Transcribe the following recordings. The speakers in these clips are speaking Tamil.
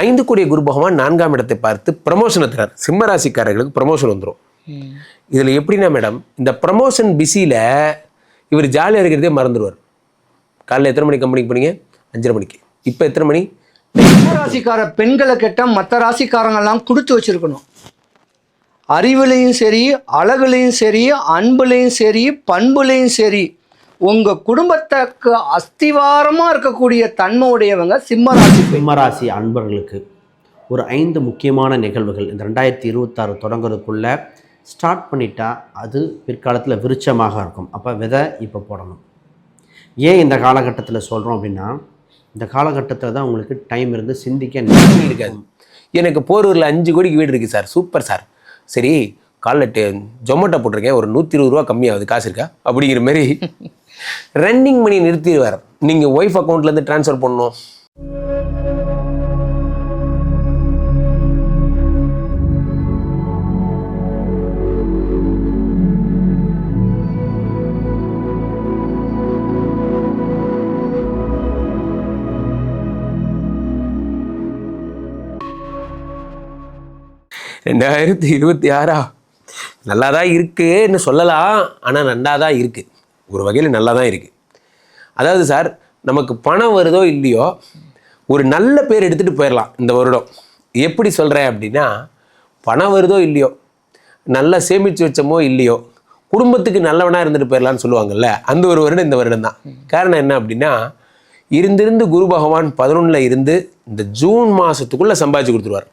ஐந்து கூடிய குரு பகவான் நான்காம் இடத்தை பார்த்து ப்ரமோஷனை தரார் சிம்ம ராசிக்காரர்களுக்கு ப்ரமோஷன் வந்துடும் இதில் எப்படின்னா மேடம் இந்த ப்ரமோஷன் பிஸியில் இவர் ஜாலியாக இருக்கிறதே மறந்துடுவார். காலைல எத்தனை மணிக்கு கம்பெனிக்கு போனீங்க? அஞ்சரை மணிக்கு. இப்போ எத்தனை மணி? ராசிக்கார பெண்களை கேட்ட மற்ற ராசிக்காரங்கெல்லாம் கொடுத்து வச்சிருக்கணும். அறிவுலையும் சரி அழகுலையும் சரி அன்புலையும் சரி பண்புலையும் சரி உங்க குடும்பத்துக்கு அஸ்திவாரமா இருக்கக்கூடிய தன்மை உடையவங்க சிம்ம ராசி பெண். சிம்மராசி அன்பர்களுக்கு ஒரு ஐந்து முக்கியமான நிகழ்வுகள். இந்த ரெண்டாயிரத்தி இருபத்தாறு தொடங்குறதுக்குள்ளே ஸ்டார்ட் பண்ணிட்டா அது பிற்காலத்தில் விருட்சமாக இருக்கும். அப்போ விதை இப்போ போடணும். ஏன் இந்த காலகட்டத்தில் சொல்கிறோம் அப்படின்னா இந்த காலகட்டத்தில் தான் உங்களுக்கு டைம் இருந்து சிந்திக்க நேரம் இருக்காது எனக்கு போரூரில் அஞ்சு கோடிக்கு வீடு இருக்குது சார். Super sir. சரி காலைல டே ஜொமேட்டோ போட்டிருக்கேன். ஒரு நூற்றி இருபது ரூபா கம்மியாகுது. காசு இருக்கா? அப்படிங்கிற மாதிரி. ரன்னிங் மணி நிறுத்திடுவார். நீங்கள் ஒய்ஃப் அக்கௌண்ட்லேருந்து ட்ரான்ஸ்ஃபர் பண்ணணும். ரெண்டாயிரத்தி இருபத்தி ஆறா? நல்லா தான் இருக்குன்னு சொல்லலாம். ஆனால் நல்லா தான் இருக்குது ஒரு வகையில் நல்லா தான் இருக்குது அதாவது சார் நமக்கு பணம் வருதோ இல்லையோ ஒரு நல்ல பேர் எடுத்துகிட்டு போயிடலாம் இந்த வருடம். எப்படி சொல்கிறேன் அப்படின்னா பணம் வருதோ இல்லையோ நல்லா சேமித்து வச்சோமோ இல்லையோ குடும்பத்துக்கு நல்லவனாக இருந்துட்டு போயிடலான்னு சொல்லுவாங்கல்ல அந்த ஒரு வருடம் இந்த வருடம் தான் காரணம் என்ன அப்படின்னா இருந்திருந்து குரு பகவான் பதினொன்றில் இருந்து இந்த ஜூன் மாதத்துக்குள்ளே சம்பாதிச்சு கொடுத்துருவார்.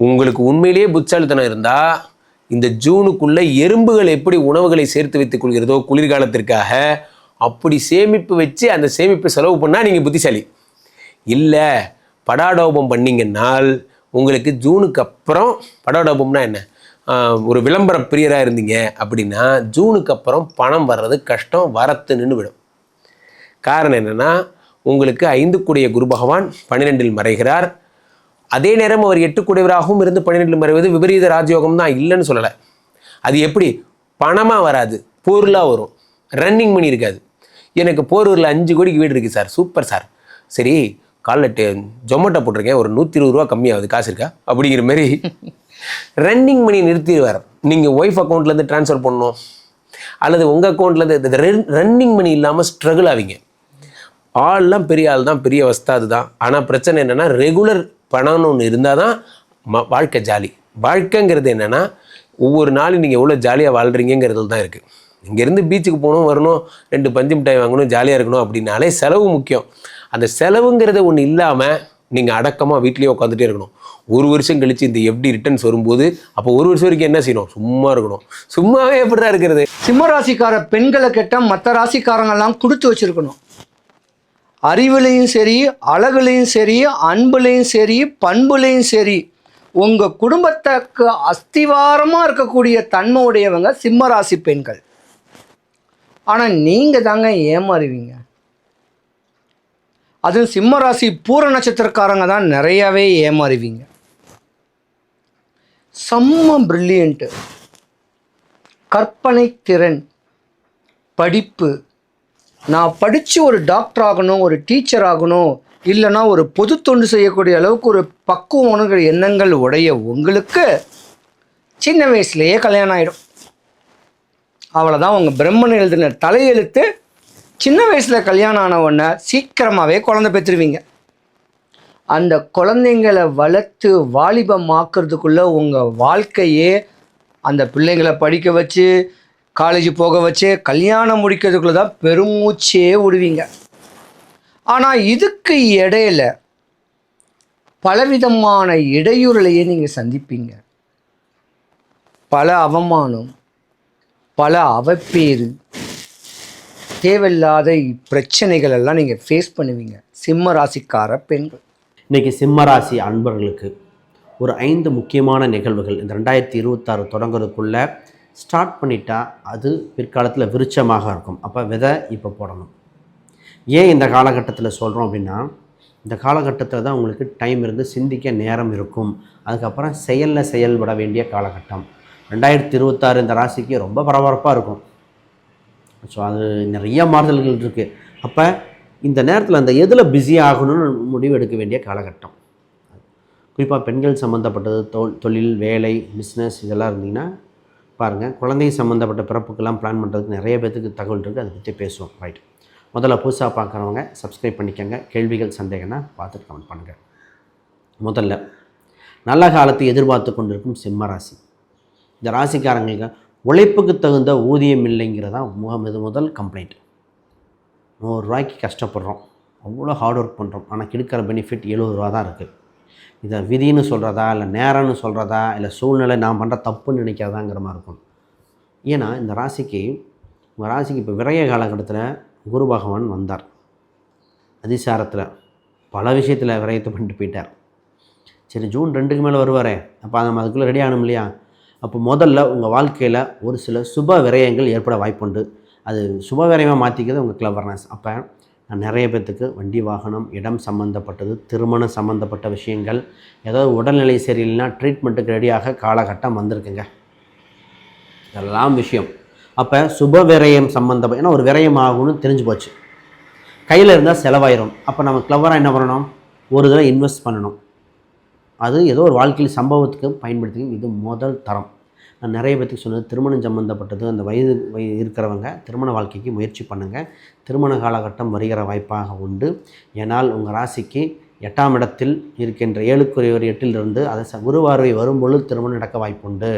உங்களுக்கு உண்மையிலேயே புத்தாலித்தனம் இருந்தால் இந்த ஜூனுக்குள்ளே எறும்புகள் எப்படி உணவுகளை சேர்த்து வைத்துக் கொள்கிறதோ குளிர்காலத்திற்காக அப்படி சேமிப்பு வச்சு அந்த சேமிப்பை செலவு பண்ணால் நீங்கள் புத்திசாலி. இல்லை படாடோபம் பண்ணீங்கன்னால் உங்களுக்கு ஜூனுக்கு அப்புறம் படாடோபம்னா என்ன? ஒரு விளம்பர பிரியராக இருந்தீங்க அப்படின்னா ஜூனுக்கு அப்புறம் பணம் வர்றது கஷ்டம் வரத்து நின்று விடும். காரணம் என்னென்னா உங்களுக்கு ஐந்து கூடிய குரு பகவான் பன்னிரெண்டில் மறைகிறார். அதே நேரம் அவர் எட்டுக்குடையவராகவும் இருந்து பன்னிரெண்டில் மறைவது விபரீத ராஜயோகம் தான் இல்லைன்னு சொல்லலை. அது எப்படி? பணமாக வராது. பொருளாக வரும். ரன்னிங் மணி இருக்காது. எனக்கு போரூரில் அஞ்சு கோடிக்கு வீடு இருக்குது சார். Super sir. சரி காலைல டே ஜொமேட்டோ போட்டிருக்கேன். ஒரு நூற்றி இருபது ரூபா கம்மியாகுது. காசு இருக்கா? அப்படிங்கிற மாதிரி. ரன்னிங் மணி நிறுத்திடுவார். நீங்கள் ஒய்ஃப் அக்கௌண்ட்லேருந்து ட்ரான்ஸ்ஃபர் பண்ணணும். அல்லது உங்கள் அக்கௌண்ட்லேருந்து ரன்னிங் மணி இல்லாமல் ஸ்ட்ரகிள் ஆவீங்க. ஆள்லாம் பெரிய ஆள் தான் பெரிய வஸ்தாது தான் ஆனால் பிரச்சனை என்னென்னா ரெகுலர் பணம்னு ஒன்று இருந்தால் தான் ம வாழ்க்கை ஜாலி. வாழ்க்கைங்கிறது என்னென்னா ஒவ்வொரு நாளும் நீங்கள் எவ்வளோ ஜாலியாக வாழ்கிறீங்கிறதுல தான் இருக்குது இங்கேருந்து பீச்சுக்கு போகணும் வரணும் ரெண்டு பஞ்சு மிட்டாய் வாங்கணும் ஜாலியாக இருக்கணும் அப்படின்னாலே செலவு முக்கியம். அந்த செலவுங்கிறது ஒன்று இல்லாமல் நீங்கள் அடக்கமாக வீட்லேயே உட்காந்துட்டே இருக்கணும். ஒரு வருஷம் கழித்து இந்த எப்படி ரிட்டர்ன்ஸ் வரும்போது அப்போ ஒரு வருஷம் வரைக்கும் என்ன செய்யணும்? சும்மா இருக்கணும். சும்மாவே எப்படி தான் இருக்கிறது? சிம்ம ராசிக்கார பெண்களை கேட்ட மற்ற ராசிக்காரங்கெல்லாம் கொடுத்து வச்சுருக்கணும். அறிவுலையும் சரி அழகுலையும் சரி அன்புலையும் சரி பண்புலையும் சரி உங்கள் குடும்பத்துக்கு அஸ்திவாரமாக இருக்கக்கூடிய தன்மை உடையவங்க சிம்மராசி பெண்கள். ஆனால் நீங்கள் தாங்க ஏமாறுவீங்க. அதுவும் சிம்மராசி பூர நட்சத்திரக்காரங்க தான் நிறையவே ஏமாறுவீங்க. செம்ம பிரில்லியண்ட்டு கற்பனை திறன் படிப்பு நான் படித்து ஒரு டாக்டர் ஆகணும் ஒரு டீச்சர் ஆகணும் இல்லைன்னா ஒரு பொது தொண்டு செய்யக்கூடிய அளவுக்கு ஒரு பக்குவங்கிற எண்ணங்கள் உடைய உங்களுக்கு சின்ன வயசுலேயே கல்யாணம் ஆகிடும் அவ்வளோதான் உங்கள் பிரம்மன் எழுதின தலையெழுத்து சின்ன வயசில் கல்யாணம் ஆனவுடனே சீக்கிரமாகவே குழந்தை பெற்றுருவீங்க. அந்த குழந்தைங்களை வளர்த்து வாலிபமாக்குறதுக்குள்ளே உங்கள் வாழ்க்கையே அந்த பிள்ளைங்களை படிக்க வச்சு காலேஜ் போக வச்சு கல்யாணம் முடிக்கிறதுக்குள்ளே தான் பெருமூச்சே விடுவீங்க. ஆனால் இதுக்கு இடையில பலவிதமான இடையூறுலையே நீங்கள் சந்திப்பீங்க. பல அவமானம் பல அவப்பேறு தேவையில்லாத பிரச்சனைகள் எல்லாம் நீங்கள் ஃபேஸ் பண்ணுவீங்க. சிம்ம ராசிக்கார பெண்கள். இன்றைக்கி சிம்மராசி அன்பர்களுக்கு ஒரு ஐந்து முக்கியமான நிகழ்வுகள் இந்த ரெண்டாயிரத்தி இருபத்தாறு தொடங்குறதுக்குள்ளே ஸ்டார்ட் பண்ணிட்டா அது பிற்காலத்தில் விருட்சமாக இருக்கும். அப்போ விதை இப்போ போடணும். ஏன் இந்த காலகட்டத்தில் சொல்கிறோம் அப்படின்னா இந்த காலகட்டத்தில் தான் உங்களுக்கு டைம் இருந்து சிந்திக்க நேரம் இருக்கும். அதுக்கப்புறம் செயலில் செயல்பட வேண்டிய காலகட்டம். ரெண்டாயிரத்தி இருபத்தாறு இந்த ராசிக்கு ரொம்ப பரபரப்பாக இருக்கும். ஸோ அது நிறைய மாறுதல்கள் இருக்குது அப்போ இந்த நேரத்தில் அந்த எதில் பிஸி ஆகணும்னு முடிவு எடுக்க வேண்டிய காலகட்டம். குறிப்பாக பெண்கள் சம்மந்தப்பட்டது தொழில் வேலை பிஸ்னஸ் இதெல்லாம் இருந்தீங்கன்னா பாருங்கள் குழந்தை சம்மந்தப்பட்ட பிறப்புக்கெல்லாம் பிளான் பண்ணுறதுக்கு நிறைய பேர்த்துக்கு தகவல் இருக்குது அதை பற்றி பேசுவோம். ரைட் முதல்ல புதுசாக பார்க்குறவங்க சப்ஸ்கிரைப் பண்ணிக்கோங்க. கேள்விகள் சந்தேகம்னா பார்த்துட்டு கமெண்ட் பண்ணுங்கள் முதல்ல நல்ல காலத்தை எதிர்பார்த்து கொண்டிருக்கும் சிம்ம ராசி. இந்த ராசிக்காரங்களுக்கு உழைப்புக்கு தகுந்த ஊதியம் இல்லைங்கிறதான் முக இது முதல் கம்ப்ளைண்ட் நூறுரூவாய்க்கு கஷ்டப்படுறோம். அவ்வளோ ஹார்ட் ஒர்க் பண்ணுறோம் ஆனால் கிடைக்கிற பெனிஃபிட் எழுபது ரூபா தான் இருக்குது இதை விதின்னு சொல்கிறதா இல்லை நேரம்னு சொல்கிறதா இல்லை சூழ்நிலை நான் பண்ணுற தப்புன்னு நினைக்கிறதாங்கிற மாதிரி இருக்கும். ஏன்னா இந்த ராசிக்கு உங்கள் ராசிக்கு இப்போ விரைய காலகட்டத்தில் குரு பகவான் வந்தார். அதிசாரத்தில் பல விஷயத்தில் விரயத்தை பண்ணிட்டு போயிட்டார். சரி ஜூன் ரெண்டுக்கு மேலே வருவாரே அப்போ நம்ம அதுக்குள்ளே ரெடி ஆகணும் இல்லையா? அப்போ முதல்ல உங்கள் வாழ்க்கையில் ஒரு சில சுப விரயங்கள் ஏற்பட வாய்ப்புண்டு. அது சுப விரயமாக மாற்றிக்கிறது உங்கள் கிளவர்னஸ் அப்போ நிறைய பேர்த்துக்கு வண்டி வாகனம் இடம் சம்மந்தப்பட்டது திருமணம் சம்மந்தப்பட்ட விஷயங்கள் ஏதாவது உடல்நிலை சரியில்லைனா ட்ரீட்மெண்ட்டுக்கு ரெடியாக காலகட்டம் வந்திருக்குங்க. இதெல்லாம் விஷயம். அப்போ சுப விரயம் சம்மந்தம் ஏன்னா ஒரு விரயம் ஆகும்னு தெரிஞ்சு போச்சு. கையில் இருந்தால் செலவாயிரும். அப்போ நம்ம கிளவராக என்ன பண்ணணும்? ஒரு தடவை இன்வெஸ்ட் பண்ணணும். அது ஏதோ ஒரு வாழ்க்கையில் சம்பவத்துக்கு பயன்படுத்தி இது முதல் தரம். நான் நிறைய பேத்துக்கு சொன்னது திருமணம் சம்மந்தப்பட்டது அந்த வயது வயது இருக்கிறவங்க திருமண வாழ்க்கைக்கு முயற்சி பண்ணுங்கள் திருமண காலகட்டம் வருகிற வாய்ப்பாக உண்டு. ஏனால் உங்கள் ராசிக்கு எட்டாம் இடத்தில் இருக்கின்ற ஏழுக்குரியவர் எட்டிலிருந்து அதை ச குருவார்வை வரும்பொழுது திருமணம் நடக்க வாய்ப்புண்டு.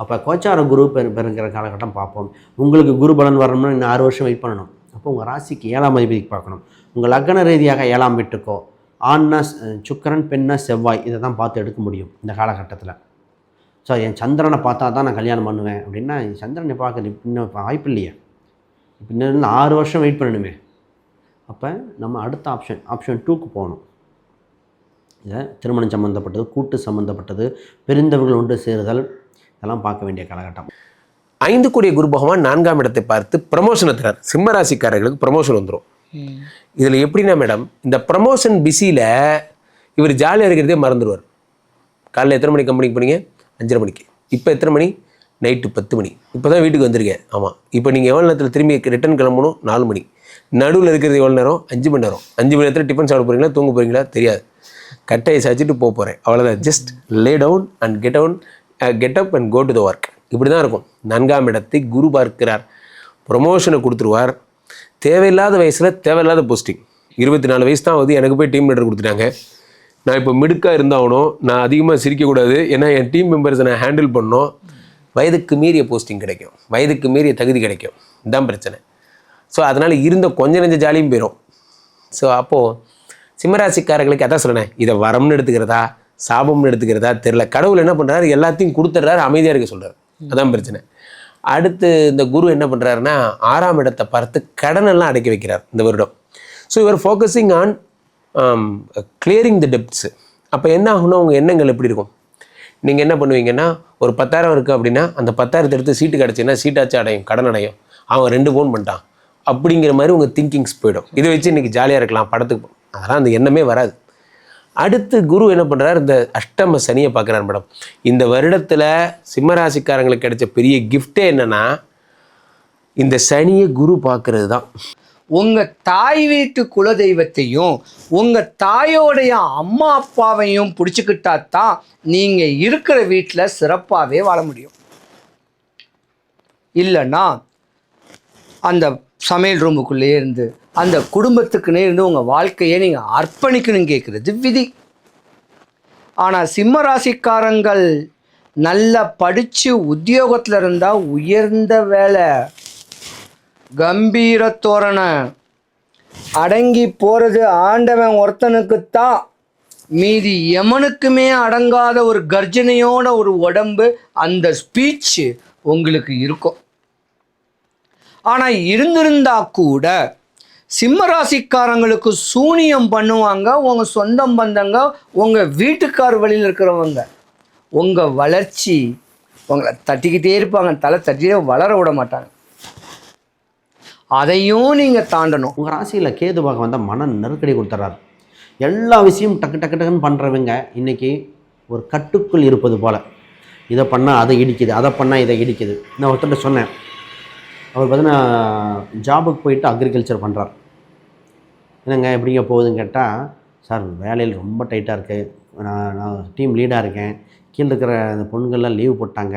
அப்போ கோச்சார குரு பெரு பெறுங்கிற காலகட்டம் பார்ப்போம். உங்களுக்கு குரு பலன் வரணும்னா இன்னும் ஆறு வருஷம் வெயிட் பண்ணணும். அப்போ உங்கள் ராசிக்கு ஏழாம் அதிபதிக்கு பார்க்கணும். உங்கள் லக்ன ரீதியாக ஏழாம் வீட்டுக்கோ ஆண்னா சுக்கரன் பெண்ணா செவ்வாய் இதை தான் பார்த்து எடுக்க முடியும் இந்த காலகட்டத்தில். ஸோ என் சந்திரனை பார்த்தா தான் நான் கல்யாணம் பண்ணுவேன் அப்படின்னா என் சந்திரனை பார்க்க இன்னும் வாய்ப்பு இல்லையே. இன்னும் ஆறு வருஷம் வெயிட் பண்ணணுமே. அப்போ நம்ம அடுத்த ஆப்ஷன் ஆப்ஷன் டூக்கு போகணும். இதை திருமணம் சம்மந்தப்பட்டது கூட்டு சம்மந்தப்பட்டது பெருந்தவர்கள் ஒன்று சேருதல் இதெல்லாம் பார்க்க வேண்டிய காலகட்டம். ஐந்து கூடிய குரு பகவான் நான்காம் இடத்தை பார்த்து ப்ரமோஷனை தரார் சிம்ம ராசிக்காரர்களுக்கு ப்ரமோஷன் வந்துடும் இதில் எப்படின்னா மேடம் இந்த ப்ரமோஷன் பிஸியில் இவர் ஜாலியாக இருக்கிறதே மறந்துடுவார். காலைல எத்தனை மணிக்கு கம்பெனிக்கு போனீங்க? அஞ்சரை மணிக்கு. இப்போ எத்தனை மணி? நைட்டு பத்து மணி. இப்போ தான் வீட்டுக்கு வந்திருக்கேன். ஆமாம் இப்போ நீங்கள் எவ்வளோ நேரத்தில் திரும்பி ரிட்டர்ன் கிளம்பணும்? நாலு மணி. நடுவில் இருக்கிறது எவ்வளோ நேரம்? அஞ்சு மணி நேரம். அஞ்சு மணி நேரத்தில் டிஃபன் சாப்பிட போகிறீங்களா தூங்க போகிறீங்களா தெரியாது. கட்டையை சாய்ச்சிட்டு போக போகிறேன் அவ்வளோதான் just lay down and get down get up and go to the work இப்படி தான் இருக்கும். நான்காம் இடத்தை குரு பார்க்கிறார். ப்ரொமோஷனை கொடுத்துருவார். தேவையில்லாத வயசில் தேவையில்லாத போஸ்டிங் இருபத்தி நாலு வயசு தான் வந்து எனக்கு போய் டீம் லீடர் கொடுத்துட்டாங்க. நான் இப்போ மிடுக்காக இருந்தாகணும். நான் அதிகமாக சிரிக்கக்கூடாது. ஏன்னா என் டீம் மெம்பர்ஸை நான் ஹேண்டில் பண்ணோம். வயதுக்கு மீறிய போஸ்டிங் கிடைக்கும். வயதுக்கு மீறிய தகுதி கிடைக்கும். இதுதான் பிரச்சனை. ஸோ அதனால் இருந்த கொஞ்சம் நெஞ்ச ஜாலியும் போயிடும் ஸோ அப்போது சிம்மராசிக்காரர்களுக்கு அதான் சொல்லினேன் இதை வரம்னு எடுத்துக்கிறதா? சாபம்னு எடுத்துக்கிறதா? தெரில கடவுள் என்ன பண்ணுறாரு எல்லாத்தையும் கொடுத்துட்றாரு. அமைதியாக இருக்க சொல்கிறார் அதான் பிரச்சனை. அடுத்து இந்த குரு என்ன பண்ணுறாருன்னா ஆறாம் இடத்தை பார்த்து கடனெல்லாம் அடைக்க வைக்கிறார் இந்த வருடம். ஸோ இவர் focusing on clearing the debts அப்போ என்ன ஆகும்னா உங்கள் எண்ணங்கள் எப்படி இருக்கும்? நீங்கள் என்ன பண்ணுவீங்கன்னா ஒரு பத்தாயிரம் இருக்குது அப்படின்னா அந்த பத்தாயிரத்தை எடுத்து சீட்டு கிடச்சின்னா சீட்டாச்சும் அடையும் கடன் அடையும். அவன் ரெண்டு ஃபோன் பண்ணிட்டான். அப்படிங்கிற மாதிரி உங்கள் திங்கிங்ஸ் போயிடும். இதை வச்சு இன்றைக்கி ஜாலியாக இருக்கலாம் படத்துக்கு அதெல்லாம் அந்த எண்ணமே வராது. அடுத்து குரு என்ன பண்ணுறாரு இந்த அஷ்டம சனியை பார்க்குறாரு மேடம். இந்த வருடத்தில் சிம்மராசிக்காரங்களுக்கு கிடைச்ச பெரிய கிஃப்டே என்னென்னா இந்த சனியை குரு பார்க்குறது தான். உங்கள் தாய் வீட்டு குலதெய்வத்தையும் உங்கள் தாயோடைய அம்மா அப்பாவையும் பிடிச்சிக்கிட்டா தான் நீங்கள் இருக்கிற வீட்டில் சிறப்பாகவே வாழ முடியும். இல்லைன்னா அந்த சமையல் ரூமுக்குள்ளேயே இருந்து அந்த குடும்பத்துக்குன்னே இருந்து உங்கள் வாழ்க்கையை நீங்கள் அர்ப்பணிக்கணும் கேட்குறது விதி. ஆனால் சிம்ம ராசிக்காரங்கள் நல்லா படித்து உத்தியோகத்தில் இருந்தால் உயர்ந்த வேலை. கம்பீர தோரணை. அடங்கி போகிறது ஆண்டவன் ஒருத்தனுக்குத்தான். மீதி எமனுக்குமே அடங்காத ஒரு கர்ஜனையோட ஒரு உடம்பு அந்த ஸ்பீச் உங்களுக்கு இருக்கும். ஆனால் இருந்திருந்தா கூட சிம்மராசிக்காரங்களுக்கு சூனியம் பண்ணுவாங்க உங்கள் சொந்தம் பந்தங்க உங்கள் வீட்டுக்கார் வழியில் இருக்கிறவங்க. உங்கள் வளர்ச்சி உங்களை தட்டிக்கிட்டே இருப்பாங்க தலை தட்டியே வளர விட மாட்டாங்க. அதையும் நீங்கள் தாண்டணும். உங்கள் ராசியில் கேது பகவான் வந்தால் மன நெருக்கடி கொடுத்துட்றாரு எல்லா விஷயமும் டக்கு டக்கு டக்குன்னு பண்ணுறவங்க இன்றைக்கி ஒரு கட்டுக்குள் இருப்பது போல். இதை பண்ணால் அதை இடிக்குது அதை பண்ணால் இதை இடிக்குது. நான் ஒருத்தர்கிட்ட சொன்னேன். அவர் பார்த்தீங்கன்னா ஜாபுக்கு போயிட்டு அக்ரிகல்ச்சர் பண்ணுறார் என்னங்க எப்படிங்க போகுதுன்னு கேட்டால் சார் வேலையில் ரொம்ப டைட்டாக இருக்குது நான் நான் டீம் லீடாக இருக்கேன். கீழே இருக்கிற அந்த பொண்ணுங்கள்லாம் லீவ் போட்டாங்க.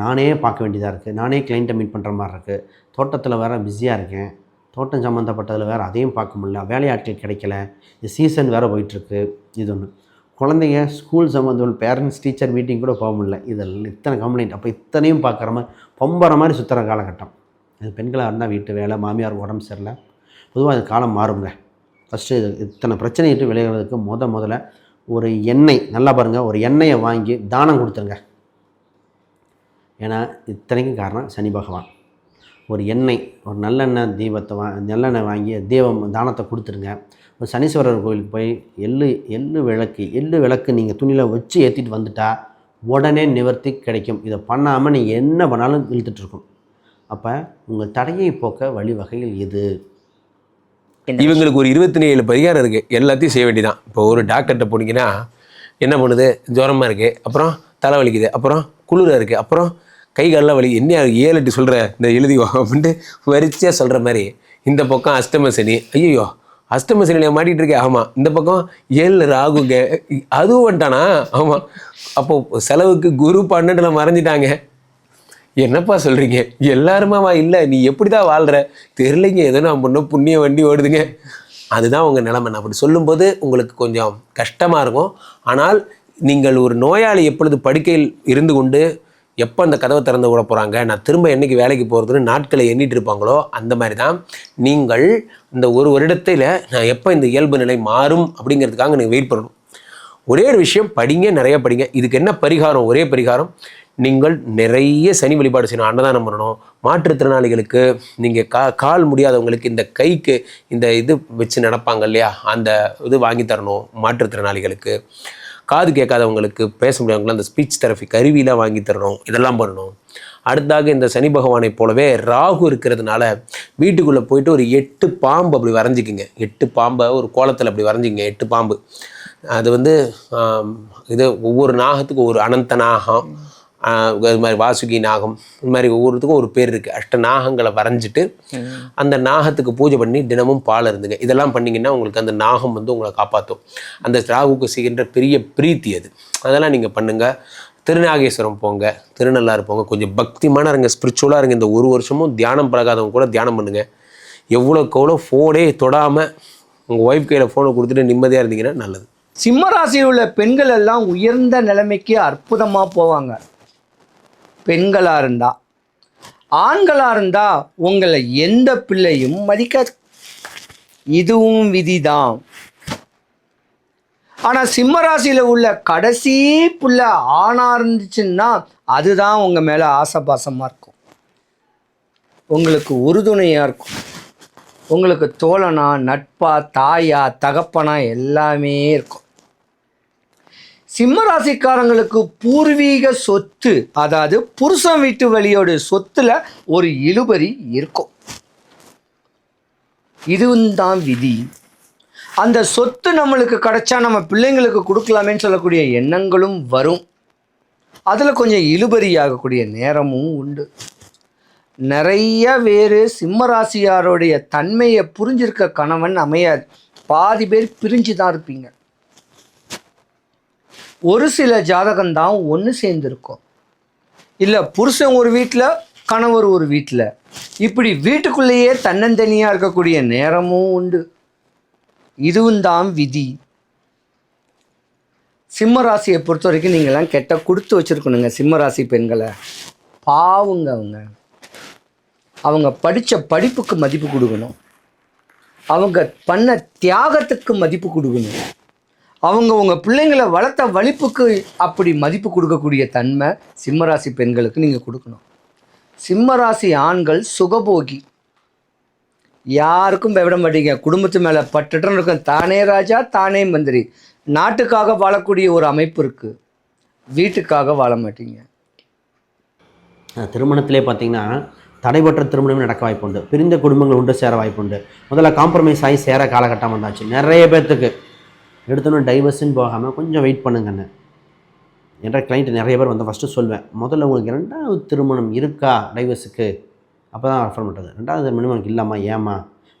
நானே பார்க்க வேண்டியதாக இருக்குது நானே கிளைண்ட்டை மீட் பண்ணுற மாதிரி இருக்குது தோட்டத்தில் வேறு பிஸியாக இருக்கேன். தோட்டம் சம்மந்தப்பட்டதில் வேறு அதையும் பார்க்க முடியல. வேலையாட்கள் கிடைக்கல. இது சீசன் வேறு போயிட்டுருக்கு. இது ஒன்று குழந்தைங்க ஸ்கூல் சம்மந்தம் பேரண்ட்ஸ் டீச்சர் மீட்டிங் கூட போக முடியல. இதெல்லாம் இத்தனை கம்ப்ளைண்ட் அப்போ இத்தனையும் பார்க்குற மாதிரி பொம்புற மாதிரி சுற்றுற காலகட்டம். அது பெண்களாக இருந்தால் வீட்டு வேலை மாமியார் உடம்பு சரியில்லை. பொதுவாக அது காலம் மாறுங்க ஃபஸ்ட்டு இது இத்தனை பிரச்சனையிட்டு விளையாடுறதுக்கு முத முதல்ல ஒரு எண்ணெய் நல்லா பாருங்கள் ஒரு எண்ணெயை வாங்கி தானம் கொடுத்துருங்க. ஏன்னா இத்தனைக்கும் காரணம் சனி பகவான். ஒரு எண்ணெய் ஒரு நல்லெண்ணெய் தீபத்தை வா நல்லெண்ணெய் வாங்கி தீபம் தானத்தை கொடுத்துருங்க ஒரு சனீஸ்வரர் கோயிலுக்கு போய் எள்ளு எள்ளு விளக்கு எள்ளு விளக்கு நீங்கள் துணியில் வச்சு ஏற்றிட்டு வந்துட்டா உடனே நிவர்த்தி கிடைக்கும். இதை பண்ணாமல் நீங்கள் என்ன பண்ணாலும் இழுத்துட்ருக்கும் அப்போ உங்கள் தடையை போக்க வழிவகையில் எது? இவங்களுக்கு ஒரு இருபத்தி ஏழு பரிகாரம் இருக்குது எல்லாத்தையும் செய்ய வேண்டியதான் இப்போ ஒரு டாக்டர்கிட்ட போனீங்கன்னா என்ன பண்ணுது? ஜுரமாக இருக்குது அப்புறம் தலை வலிக்குது. அப்புறம் குளிராக இருக்குது அப்புறம் கைகாலெலாம் வலி. என்ன ஏழு எட்டு சொல்கிற இந்த எழுதிவா அப்படின்ட்டு வரிசையாக சொல்கிற மாதிரி. இந்த பக்கம் அஷ்டம சனி. ஐயோ அஷ்டம சனியில் மாட்டிகிட்டு இருக்கேன் ஆமாம் இந்த பக்கம் ஏழு ராகுங்க அதுவும் வந்துட்டானா? ஆமாம் அப்போது செலவுக்கு குரு பன்னெண்டில் மறைஞ்சிட்டாங்க. என்னப்பா சொல்கிறீங்க எல்லாருமாவா இல்லை. நீ எப்படி தான் வாழ்கிற தெரிலைங்க ஏதோ நான் பண்ண புண்ணிய வண்டி ஓடுதுங்க. அதுதான் உங்கள் நிலைமை. நான் அப்படி சொல்லும்போது உங்களுக்கு கொஞ்சம் கஷ்டமாக இருக்கும். ஆனால் நீங்கள் ஒரு நோயாளி எப்பொழுது படுக்கையில் இருந்து கொண்டு எப்போ அந்த கதவை திறந்து விட போகிறாங்க நான் திரும்ப என்னைக்கு வேலைக்கு போகிறதுன்னு நாட்களை எண்ணிட்டு இருப்பாங்களோ அந்த மாதிரி தான் நீங்கள் இந்த ஒரு வருடத்தில் நான் எப்போ இந்த இயல்பு நிலை மாறும் அப்படிங்கிறதுக்காக நீங்கள் வெயிட் பண்ணணும். ஒரே ஒரு விஷயம் படிங்க நிறைய படிங்க. இதுக்கு என்ன பரிகாரம்? ஒரே பரிகாரம் நீங்கள் நிறைய சனி வழிபாடு செய்யணும் அன்னதானம் பண்ணணும். மாற்றுத்திறனாளிகளுக்கு நீங்கள் கா கால் முடியாதவங்களுக்கு இந்த கைக்கு இந்த இது வச்சு நடப்பாங்க இல்லையா? அந்த இது வாங்கி தரணும் மாற்றுத்திறனாளிகளுக்கு. காது கேட்காதவங்களுக்கு பேச முடியாதவங்களுக்கு அந்த ஸ்பீச் தெரப்பி கருவிலாம் வாங்கி தரணும் இதெல்லாம் பண்ணணும். அடுத்ததாக இந்த சனி பகவானை போலவே ராகு இருக்கிறதுனால வீட்டுக்குள்ளே போயிட்டு ஒரு எட்டு பாம்பு அப்படி வரைஞ்சிக்கிங்க. எட்டு பாம்பை ஒரு கோலத்தில் அப்படி வரைஞ்சிக்கிங்க எட்டு பாம்பு. அது வந்து இது ஒவ்வொரு நாகத்துக்கும் ஒரு அனந்த நாகம். இது மாதிரி வாசுகி நாகம் இது மாதிரி ஒவ்வொருத்துக்கும் ஒரு பேர் இருக்குது அஷ்ட நாகங்களை வரைஞ்சிட்டு அந்த நாகத்துக்கு பூஜை பண்ணி தினமும் பால் இருந்துங்க இதெல்லாம் பண்ணிங்கன்னா உங்களுக்கு அந்த நாகம் வந்து உங்களை காப்பாற்றும் அந்த ராகுக்கு செய்கின்ற பெரிய பிரீத்தி அது. அதெல்லாம் நீங்கள் பண்ணுங்கள் திருநாகேஸ்வரம் போங்க. திருநள்ளாறு போங்க. கொஞ்சம் பக்திமான இருங்க. ஸ்பிரிச்சுவலாக இருங்க. இந்த ஒரு வருஷமும் தியானம் பழகாதவங்க கூட தியானம் பண்ணுங்க. எவ்வளோக்கு எவ்வளோ ஃபோனே தொடாமல் உங்கள் ஒய்ஃப் கையில் ஃபோனை கொடுத்துட்டு நிம்மதியாக இருந்தீங்கன்னா நல்லது. சிம்ம ராசியில் உள்ள பெண்கள் எல்லாம் உயர்ந்த நிலைமைக்கு அற்புதமாக போவாங்க. பெண்களாக இருந்தா? ஆண்களாக இருந்தா உங்களை எந்த பிள்ளையும் மதிக்காது. இதுவும் விதிதான். ஆனால் சிம்மராசியில் உள்ள கடைசி புள்ள ஆணாக இருந்துச்சுன்னா அதுதான் உங்கள் மேலே ஆசபாசமாக இருக்கும். உங்களுக்கு உறுதுணையாக இருக்கும். உங்களுக்கு தோழனா நட்பா தாயா தகப்பனா எல்லாமே இருக்கும். சிம்ம ராசிக்காரங்களுக்கு பூர்வீக சொத்து அதாவது புருஷன் வீட்டு வழியோட சொத்துல ஒரு இழுபறி இருக்கும். இதுவும் தான் விதி. அந்த சொத்து நம்மளுக்கு கிடைச்சா நம்ம பிள்ளைங்களுக்கு கொடுக்கலாமேன்னு சொல்லக்கூடிய எண்ணங்களும் வரும். அதில் கொஞ்சம் இழுபறியாகக்கூடிய நேரமும் உண்டு. நிறைய வேறு சிம்மராசியாருடைய தன்மையை புரிஞ்சிருக்க கணவன் அமையாது. பாதி பேர் பிரிஞ்சு தான் இருப்பீங்க. ஒரு சில ஜாதகம் தான் ஒன்று சேர்ந்துருக்கும். இல்லை புருஷன் ஒரு வீட்டில் கணவர் ஒரு வீட்டில் இப்படி வீட்டுக்குள்ளேயே தன்னந்தனியாக இருக்கக்கூடிய நேரமும் உண்டு. இதுவும் தான் விதி. சிம்ம ராசியை பொறுத்த வரைக்கும் நீங்களாம் கெட்ட கொடுத்து வச்சுருக்கணுங்க சிம்ம ராசி பெண்களை. பாவுங்க அவங்க. அவங்க படித்த படிப்புக்கு மதிப்பு கொடுக்கணும். அவங்க பண்ண தியாகத்துக்கு மதிப்பு கொடுக்கணும். அவங்க உங்கள் பிள்ளைங்களை வளர்த்த வலிப்புக்கு அப்படி மதிப்பு கொடுக்கக்கூடிய தன்மை சிம்மராசி பெண்களுக்கு நீங்கள் கொடுக்கணும். சிம்மராசி ஆண்கள் சுகபோகி. யாருக்கும் விட மாட்டீங்க. குடும்பத்து மேலே பட்டுட்டு இருக்கும். தானே ராஜா தானே மந்திரி. நாட்டுக்காக வாழக்கூடிய ஒரு அமைப்பு இருக்குது வீட்டுக்காக வாழ மாட்டீங்க. திருமணத்திலே பார்த்தீங்கன்னா தடைபற்ற திருமணம் நடக்க வாய்ப்புண்டு. பிரிந்த குடும்பங்கள் உண்டு சேர வாய்ப்புண்டு. முதல்ல காம்ப்ரமைஸ் ஆகி சேர காலகட்டம் வந்தாச்சு. நிறைய பேர்த்துக்கு. எடுத்தோன்னே டைவர்ஸுன்னு போகாமல் கொஞ்சம் வெயிட் பண்ணுங்கன்னு. என்ற கிளைண்ட் நிறைய பேர் வந்து ஃபஸ்ட்டு சொல்வேன் முதல்ல உங்களுக்கு ரெண்டாவது திருமணம் இருக்கா டைவர்ஸுக்கு அப்போ தான் ரெஃபர் பண்ணுறது ரெண்டாவது திருமணம் எனக்கு இல்லாமா ஏமா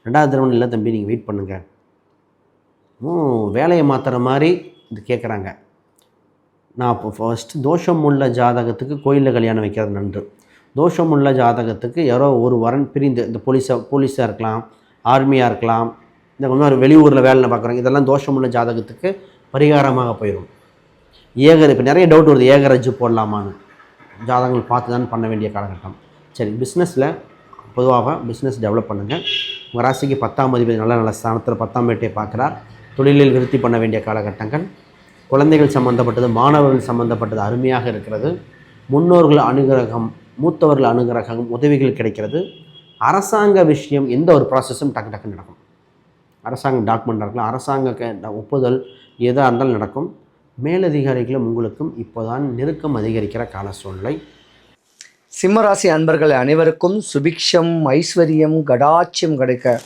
ரெண்டாவது திருமணம் இல்லை தம்பி நீங்கள் வெயிட் பண்ணுங்கள் வேலையை மாற்றுற மாதிரி? இது கேட்குறாங்க நான் இப்போ ஃபஸ்ட்டு தோஷம் உள்ள ஜாதகத்துக்கு கோயிலில் கல்யாணம் வைக்கிறது நன்று. தோஷம் உள்ள ஜாதகத்துக்கு யாரோ ஒரு வரன் பிரிந்து இந்த போலீஸாக போலீஸாக இருக்கலாம் ஆர்மியாக இருக்கலாம் இந்த மாதிரி வெளியூரில் வேலை பார்க்குறாங்க இதெல்லாம் தோஷமுள்ள ஜாதகத்துக்கு பரிகாரமாக போயிடும் ஏகர் இப்போ நிறைய டவுட் வருது. ஏகரஜ் போடலாமான்னு. ஜாதகங்கள் பார்த்து தான் பண்ண வேண்டிய காலகட்டம். சரி பிஸ்னஸில் பொதுவாக பிஸ்னஸ் டெவலப் பண்ணுங்கள் உங்கள் ராசிக்கு பத்தாம் அதிபதி நல்ல நல்ல ஸ்தானத்தில் பத்தாம் வேட்டையை பார்க்குறார். தொழிலில் விருத்தி பண்ண வேண்டிய காலகட்டங்கள். குழந்தைகள் சம்மந்தப்பட்டது மாணவர்கள் சம்மந்தப்பட்டது அருமையாக இருக்கிறது. முன்னோர்கள் அனுகிரகம் மூத்தவர்கள் அனுகிரகம் உதவிகள் கிடைக்கிறது. அரசாங்க விஷயம் எந்த ஒரு ப்ராசஸும் டக்கு டக்கு நடக்கும். அரசாங்க டாக்குமெண்ட் இருக்கலாம் அரசாங்க ஒப்புதல் எதாக இருந்தாலும் நடக்கும். மேலதிகாரிகளும் உங்களுக்கும் இப்போதான் நெருக்கம் அதிகரிக்கிற கால சூழ்நிலை. சிம்மராசி அன்பர்கள் அனைவருக்கும் சுபிக்ஷம் ஐஸ்வர்யம் கடாட்சியம் கிடைக்க.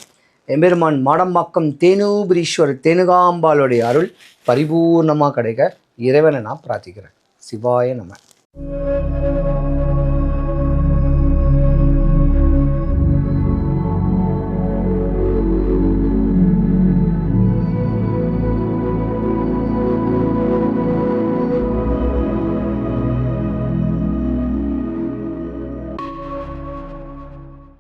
எம்பெருமான் மாடம்பாக்கம் தேனூபுரீஸ்வரர் தேனுகாம்பாளுடைய அருள் பரிபூர்ணமாக கிடைக்க. இறைவனை நான் பிரார்த்திக்கிறேன். சிவாய நம்ம